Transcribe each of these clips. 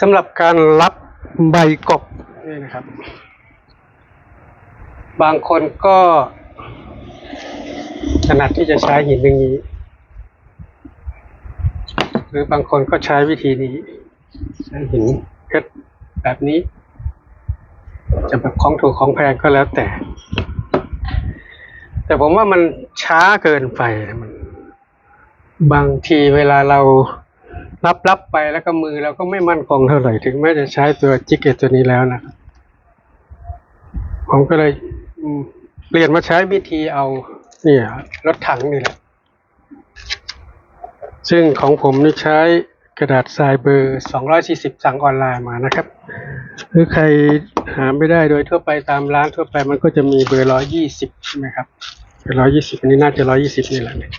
สำหรับการรับใบกบนี่นะครับ บางคนก็ถนัดที่จะใช้หินอย่างนี้ หรือบางคนก็ใช้วิธีนี้ ใช้หินเพชรแบบนี้ จะแบบของถูกของแพงก็แล้วแต่ แต่ผมว่ามันช้าเกินไปมันบางทีเวลาเรา รับรับไปแล้วก็มือเราก็ไม่มั่นคงเท่าไหร่ถึงแม้จะใช้ตัวจิกเก็ตตัวนี้แล้วนะครับผมก็เลยเปลี่ยนมาใช้วิธีเอาเนี่ยรถถังนี่แหละซึ่งของผมนี่ใช้กระดาษทรายเบอร์ 240 สั่งออนไลน์มานะครับ หรือใครหาไม่ได้โดยทั่วไปตามร้านทั่วไปมันก็จะมีเบอร์ 120 ใช่ไหมครับ เบอร์120อันนี้น่าจะ120นี่แหละเนี่ย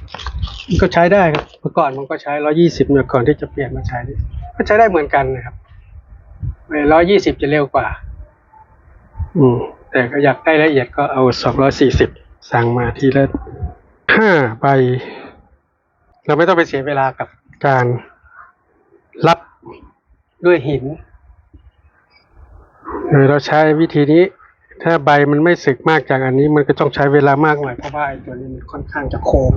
มันก็ใช้ได้ครับเมื่อก่อนมันก็ใช้120เมื่อก่อนที่จะเปลี่ยนมาใช้ ก็ใช้ได้เหมือนกันนะครับเบอร์120จะเร็วกว่า อืม แต่ก็อยากได้ละเอียดก็เอา240สั่งมาทีละห้าใบ เราไม่ต้องไปเสียเวลากับการรับด้วยหินโดยเราใช้วิธีนี้ ถ้าใบมันไม่สึกมากจากอันนี้มันก็ต้องใช้เวลามากหน่อยเพราะว่าไอ้ตัวนี้มันค่อนข้างจะโค้ง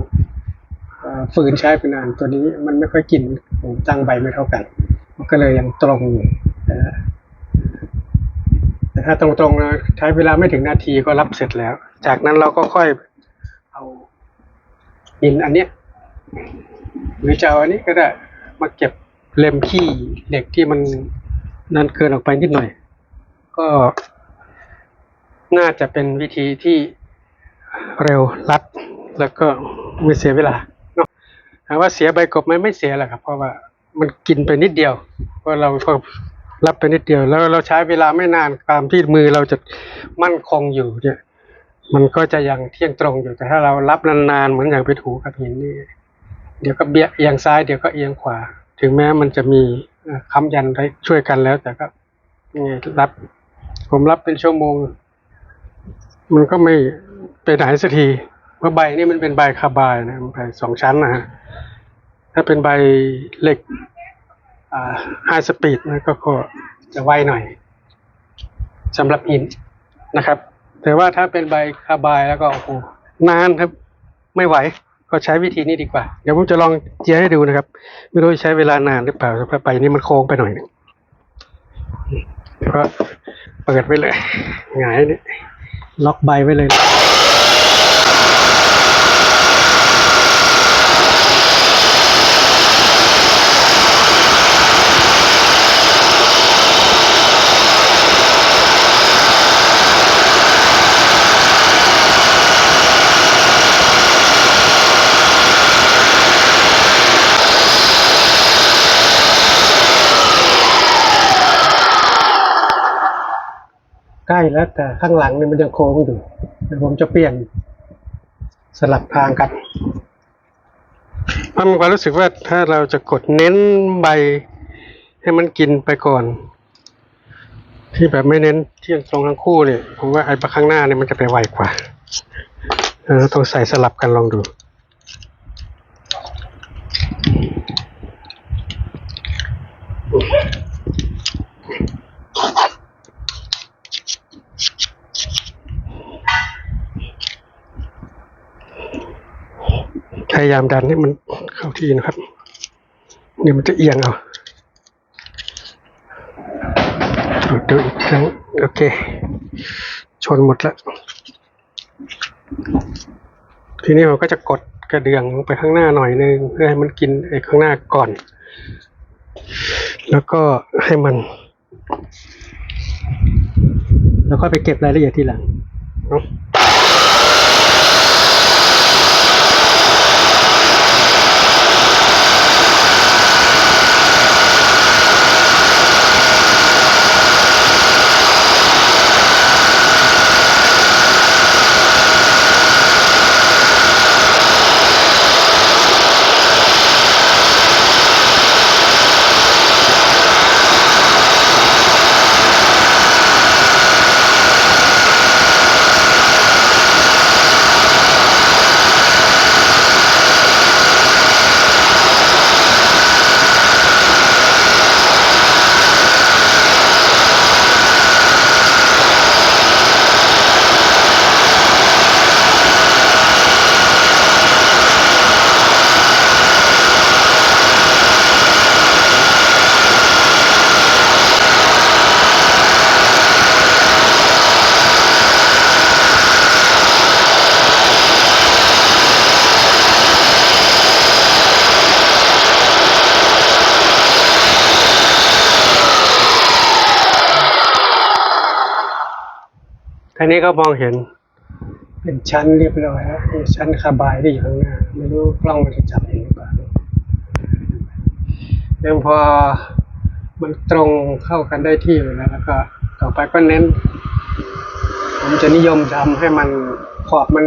ฝืนใช้ไปนานตัวนี้มันไม่ค่อยกินตั้งใบไม่เท่ากัน มันก็เลยยังตรงอยู่แต่แต่ถ้าตรงๆนะใช้เวลาไม่ถึงนาทีก็รับเสร็จแล้ว จากนั้นเราก็ค่อยเอาหินอันเนี้ยหรือจะเอาอันนี้ก็ได้มาเก็บเล็มขี้เหล็กที่มันนั่นเกินออกไปนิดหน่อย ก็ น่าจะเป็นวิธีที่เร็วรัด แล้วก็ไม่เสียเวลาเนาะถามว่าเสียใบกบไหมไม่เสียแหละครับ เพราะว่ามันกินไปนิดเดียวเพราะเราก็รับไปนิดเดียว แล้วเราใช้เวลาไม่นานตามที่มือเราจะมั่นคงอยู่เนี่ย มันก็จะยังเที่ยงตรงอยู่แต่ถ้าเรารับนานๆเหมือนอย่างไปถูกับหินนี่เดี๋ยวก็เบียเอียงซ้ายเดี๋ยวก็เอียงขวา ถึงแม้มันจะมีค้ำยันไว้ช่วยกันแล้ว แต่ก็รับผมรับเป็นชั่วโมง มันก็ไม่ไปไหนสักทีเพราะใบนี่มันเป็นใบคาบายนะใบสองชั้นนะฮะถ้าเป็นใบเหล็กไฮสปีดนะก็ก็จะไวหน่อยสำหรับหินนะครับ แต่ว่าถ้าเป็นใบคาบายแล้วก็โอ้โหนานครับ ไม่ไหวก็ใช้วิธีนี้ดีกว่า เดี๋ยวผมจะลองเจียให้ดูนะครับ ไม่รู้ใช้เวลานานหรือเปล่าเพราะใบนี้มันโค้งไปหน่อยนึงก็เปิดไว้เลยหงายนี่ ล็อกใบไว้เลย ล้แล้วแต่ข้างหลังเนี่ยมันยังโค้งอยู่เดี๋ยวผมจะเปลี่ยนสลับทางกันมันความรู้สึกว่าถ้าเราจะกดเน้นใบให้มันกินไปก่อน ที่แบบไม่เน้นเที่ยงตรงทั้งคู่เนี่ยผมว่าไอ้ปข้างหน้าเนี่ยมันจะไปไวกว่าเออต้องใส่สลับกันลองดูพ ยายามดันให้มันเข้าที่นะครับ เดี๋ยวมันจะเอียงเอาดูดูอีกครั้งโอเค ชนหมดแล้ว ทีนี้เราก็จะกดกระเดื่องลงไปข้างหน้าหน่อยนึงเพื่อให้มันกินไอ้ข้างหน้าก่อน แล้วก็ให้มัน แล้วก็ไปเก็บรายละเอียดทีหลังเนาะ อันนี้ก็มองเห็น เป็นชั้นเรียบร้อยแล้วมีชั้นคาร์บายที่อยู่ข้างหน้า ไม่รู้กล้องมันจะจับเห็นหรือเปล่าเรื่องพอมันตรงเข้ากันได้ที่อยู่แล้วแล้วก็ต่อไปก็เน้น ผมจะนิยมทำให้มันขอบมัน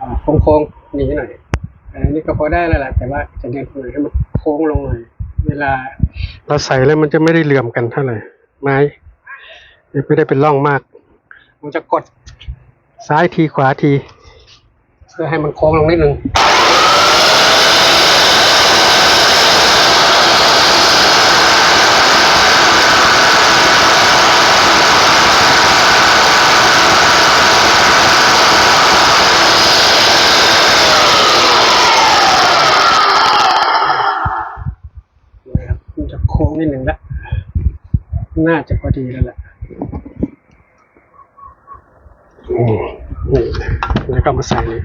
อ่าโค้งๆหนีหน่อยอันนี้ก็พอได้แล้วแหละแต่ว่าจะเน้นหน่อยให้มันโค้งลงหน่อยเวลาเราใส่แล้วมันจะไม่ได้เหลื่อมกันเท่าไหร่ไม้ ไม่ได้เป็นร่องมากมันจะกดซ้ายทีขวาที เพื่อให้มันโค้งลงนิดนึง นะครับมันจะโค้งนิดหนึ่งละน่าจะ พอดีแล้วแหละอืมนี่แล้วก็มาใส่นี่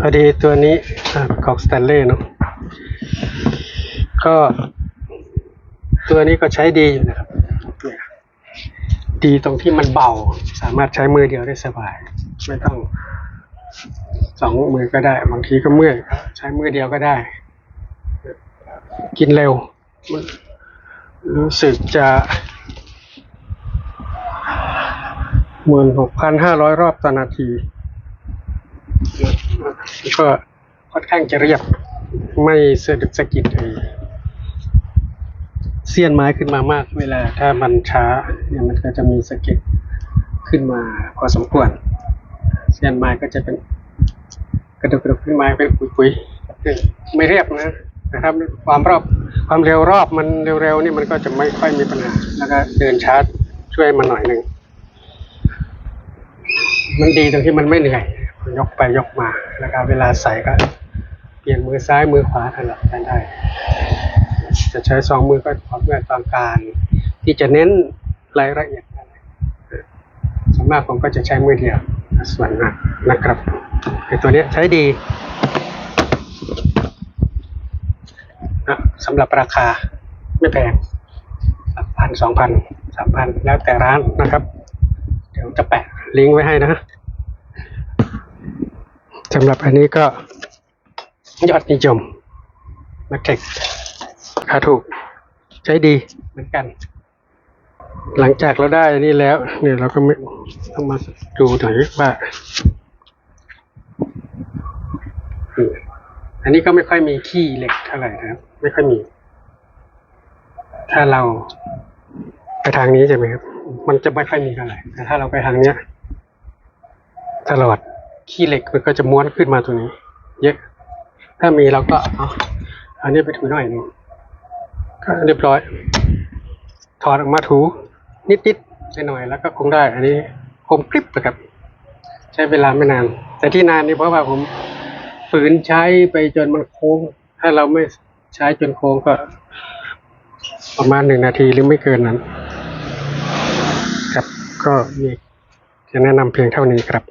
พอดีตัวนี้ประกอบสแตนเล่เนาะก็ ตัวนี้ก็ใช้ดีอยู่นะครับดีตรงที่มันเบา สามารถใช้มือเดียวได้สบาย ไม่ต้องสองมือก็ได้ บางทีก็เมื่อยใช้มือเดียวก็ได้ กินเร็ว รู้สึกจะหมื่นหกพันห้าร้อยรอบต่อนาที ก็ค่อนข้างจะเรียบ ไม่เสะดุดสะกิดไอ้เสี้ยนไม้ขึ้นมามากเวลา ถ้ามันช้าเนี่ยมันก็จะมีสะกิดขึ้นมาพอสมควร เสี้ยนไม้ก็จะเป็นกระดูกกระดูกขึ้นมาเป็นปุยๆไม่เรียบนะนะครับความรอบ ความเร็วรอบมันเร็วๆนี่มันก็จะไม่ค่อยมีปัญหา แล้วก็เดินชา้าช่วยมันหน่อยหนึ่ง มันดีตรงที่มันไม่เหนื่อย ยกไปยกมาแล้วก็เวลาใส่ก็ เปลี่ยนมือซ้ายมือขวาถนัดกันได้ จะใช้สองมือก็พร้อมกันตามการ ที่จะเน้นรายละเอียดส่วนมากผมก็จะใช้มือเดียวส่วนมากนะครับไอตัวนี้ใช้ดี นะสำหรับราคาไม่แพงพันสองพันสามพันแล้วแต่ร้านนะครับ เดี๋ยวจะแปะลิงก์ไว้ให้นะสำหรับอันนี้ก็ยอดนิยมมาเทคราคาถูกใช้ดีเหมือนกัน หลังจากเราได้อันนี้แล้วเนี่ยเราก็ไม่ต้องมาดูหน่อยว่าอืมอันนี้ก็ไม่ค่อยมีขี้เหล็กเท่าไหร่นะครับ ไม่ค่อยมี ถ้าเราไปทางนี้ใช่ไหมครับ มันจะไม่ค่อยมีเท่าไหร่แต่ถ้าเราไปทางเนี้ยตลอดขี้เหล็กมันก็จะม้วนขึ้นมาตรงนี้ เยอะ ถ้ามีเราก็เอาอันนี้ไปถูหน่อยนึงก็เรียบร้อย ถอดออกมาถู นิดๆหน่อยๆแล้วก็คงได้ อันนี้คมกริบนะครับ ใช้เวลาไม่นาน แต่ที่นานนี่เพราะว่าผมฝืนใช้ไปจนมันโค้ง ถ้าเราไม่ ใช้จนโค้งก็ประมาณหนึ่งนาทีหรือไม่เกินนั้น ครับก็มีจะแนะนำเพียงเท่านี้ครับ